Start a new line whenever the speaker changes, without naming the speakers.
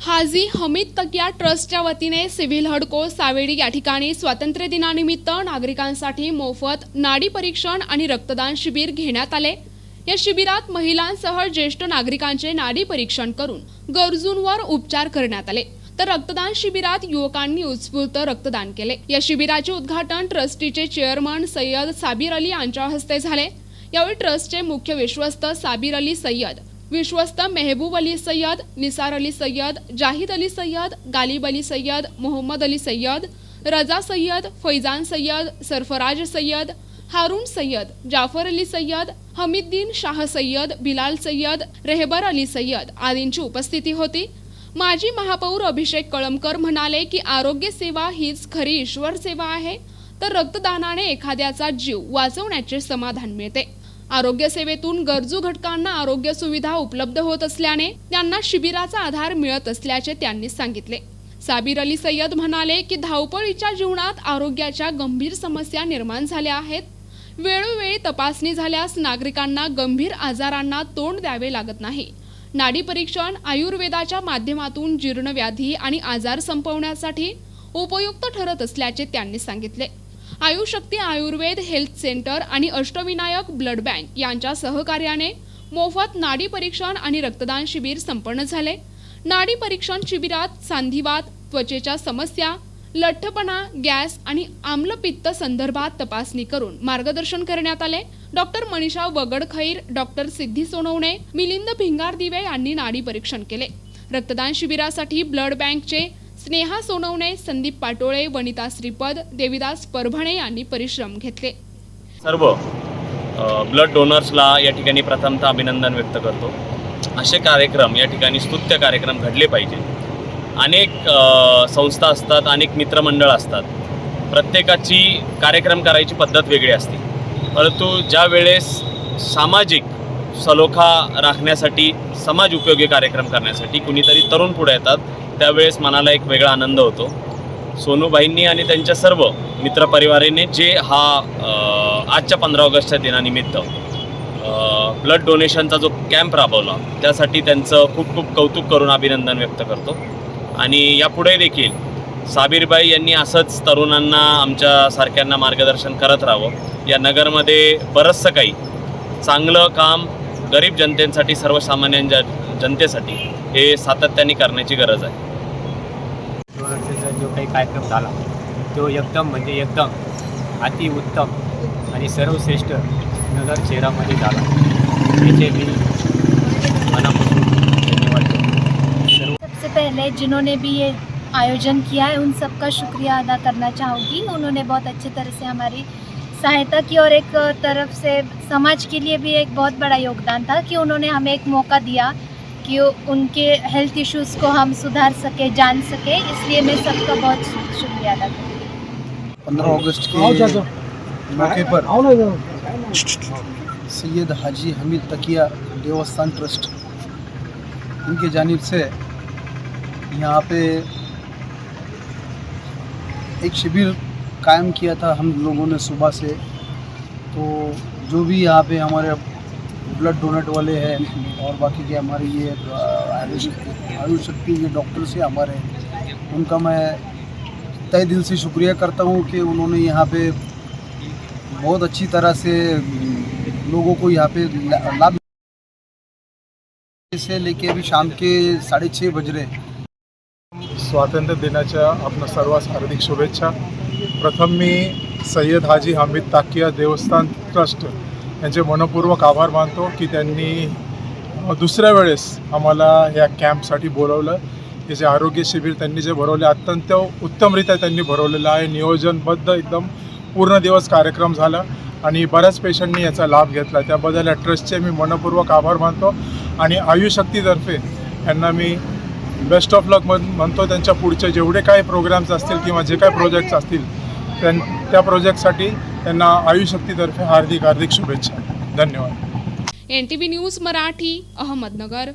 हाजी हमीद तकिया ट्रस्टच्या वतीने सिव्हिल हडको सावेडी या ठिकाणी स्वातंत्र्य दिनानिमित्त नागरिकांसाठी मोफत नाडी परीक्षण आणि रक्तदान शिबिर घेण्यात आले. या शिबिरात महिलांसह ज्येष्ठ नागरिकांचे नाडी परीक्षण करून गरजूंवर उपचार करण्यात आले. तर रक्तदान शिबिरात युवकांनी उत्स्फूर्त रक्तदान केले. या शिबिराचे उद्घाटन ट्रस्टीचे चेअरमन सय्यद साबीर अली यांच्या हस्ते झाले. यावेळी ट्रस्टचे मुख्य विश्वस्त साबीर अली सय्यद विश्वस्त मेहबूब अली सय्यद निसार अली सय्यद जाहिद अली सय्यद गालिब अली सय्यद मोहम्मद अली सय्यद रजा सय्यद फैजान सय्यद सरफराज सय्यद हारून सय्यद जाफर अली सय्यद हमीद्दीन शाह सय्यद बिलाल सय्यद रेहबर अली सय्यद आदींची उपस्थिती होती. माजी महापौर अभिषेक कळमकर म्हणाले की आरोग्य सेवा हीच खरी ईश्वर सेवा आहे तर रक्तदानाने एखाद्याचा जीव वाचवण्याचे समाधान मिळते. आरोग्य सेवेतून गरजू घटकांना आरोग्य सुविधा उपलब्ध होत असल्याने त्यांना शिबिराचा आधार मिळत असल्याचे त्यांनी सांगितले. साबिर अली सय्यद म्हणाले की धावपळीच्या जीवनात आरोग्याच्या गंभीर समस्या निर्माण झाल्या आहेत. वेळोवेळी तपासणी झाल्यास नागरिकांना गंभीर आजारांना तोंड द्यावे लागत नाही. नाडी परीक्षण आयुर्वेदाच्या माध्यमातून जीर्णव्याधी आणि आजार संपवण्यासाठी उपयुक्त ठरत असल्याचे त्यांनी सांगितले. आयुशक्ती आयुर्वेद हेल्थ सेंटर आणि अष्टविनायक ब्लड बँक यांच्या सहकार्याने मोफत नाडी परीक्षण आणि रक्तदान शिबिर संपन्न झाले. नाडी परीक्षण शिबिरात सांधिवात त्वचेच्या समस्या लठ्ठपणा गॅस आणि आम्लपित्त संदर्भात तपासणी करून मार्गदर्शन करण्यात आले. Doctor Manisha Wagadkhair doctor Siddhi Sonawane Milind Bhingardive यांनी नाडी परीक्षण केले. रक्तदान शिबिरासाठी ब्लड बँकचे स्नेहा सोनवणे संदीप पाटोळे वनिता श्रीपद देविदास परभणे यांनी परिश्रम घेतले.
सर्व ब्लड डोनर्सला या ठिकाणी प्रथमतः अभिनंदन व्यक्त करतो. असे कार्यक्रम या ठिकाणी स्तुत्य कार्यक्रम घडले पाहिजे. अनेक संस्था असतात अनेक मित्रमंडळ असतात. प्रत्येकाची कार्यक्रम करायची पद्धत वेगळी असते. परंतु ज्या वेळेस सामाजिक सलोखा राखण्यासाठी समाज उपयोगी कार्यक्रम करण्यासाठी कुणीतरी तरुण पुढे येतात त्यावेळेस मनाला एक वेगळा आनंद होतो. सोनूबाईंनी आणि त्यांच्या सर्व मित्रपरिवाराने जे हा आजच्या पंधरा ऑगस्टच्या दिनानिमित्त ब्लड डोनेशनचा जो कॅम्प राबवला त्यासाठी त्यांचं खूप खूप कौतुक करून अभिनंदन व्यक्त करतो. आणि यापुढे देखील साबीरबाई यांनी असंच तरुणांना आमच्या सारख्यांना मार्गदर्शन करत राहावं. या नगरमध्ये बरंचसं काही चांगलं काम गरीब जनतेसाठी सर्वसामान्य जनतेसाठी हे सातत्याने करण्याची गरज आहे.
काही कार्यक्रम झाला. तो एकदम म्हणजे एकदम अतिउत्तम आणि सर्वश्रेष्ठ नगर शहरामध्ये झाला. त्याचे मी मनापासून धन्यवाद सर्व
सबसे पहले जिन्होंने भी ये आयोजन किया है उन सबका शुक्रिया अदा करना चाहूँगी। उन्होंने बहुत अच्छी तरह से हमारी सहायता की और एक तरफ से समाज के लिए भी एक बहुत बड़ा योगदान था कि उन्होंने हमें एक मौका दिया कि उनके हेल्थ इश्यूज़ को हम सुधार सके जान सके इसलिए मैं सबका बहुत शुक्रिया अदा करती हूँ।
पंद्रह अगस्त के मौके पर सैयद हाजी हमीद तकिया देवस्थान ट्रस्ट। इनके जानिब से यहाँ पे एक शिविर कायम किया था हम लोगों ने सुबह से। तो जो भी यहाँ पे हमारे ब्लड डोनेट वाले हैं और बाकी के हमारे ये आयुष शक्ति के डॉक्टर्स हैं हमारे। उनका मैं तय दिल से शुक्रिया करता हूँ कि उन्होंने यहाँ पे बहुत अच्छी तरह से लोगों को यहाँ पे लाभ से लेके अभी शाम के साढ़े छः बज रहे
स्वातंत्र्य दिनाच्या आपणा सर्वांस हार्दिक शुभेच्छा. प्रथम मी सय्यद हाजी हामिद ताकिया देवस्थान ट्रस्ट यांचे मनपूर्वक आभार मानतो की त्यांनी दुसऱ्या वेळेस आम्हाला या कॅम्पसाठी बोलवलं. हे जे आरोग्य शिबिर त्यांनी जे भरवले अत्यंत उत्तमरित्या त्यांनी भरवलेलं आहे. नियोजनबद्ध एकदम पूर्ण दिवस कार्यक्रम झाला आणि बऱ्याच पेशंटनी याचा लाभ घेतला. त्याबद्दल या ट्रस्टचे मी मनपूर्वक आभार मानतो आणि आयुशक्तीतर्फे यांना मी बेस्ट ऑफ लक म्हण म्हणतो. त्यांच्या पुढचे जेवढे काही प्रोग्राम्स असतील किंवा जे काही प्रोजेक्ट्स असतील त्यां त्या प्रोजेक्टसाठी त्यांना आयुशक्तीतर्फे हार्दिक हार्दिक शुभेच्छा. धन्यवाद.
N T V news Marathi Ahmednagar.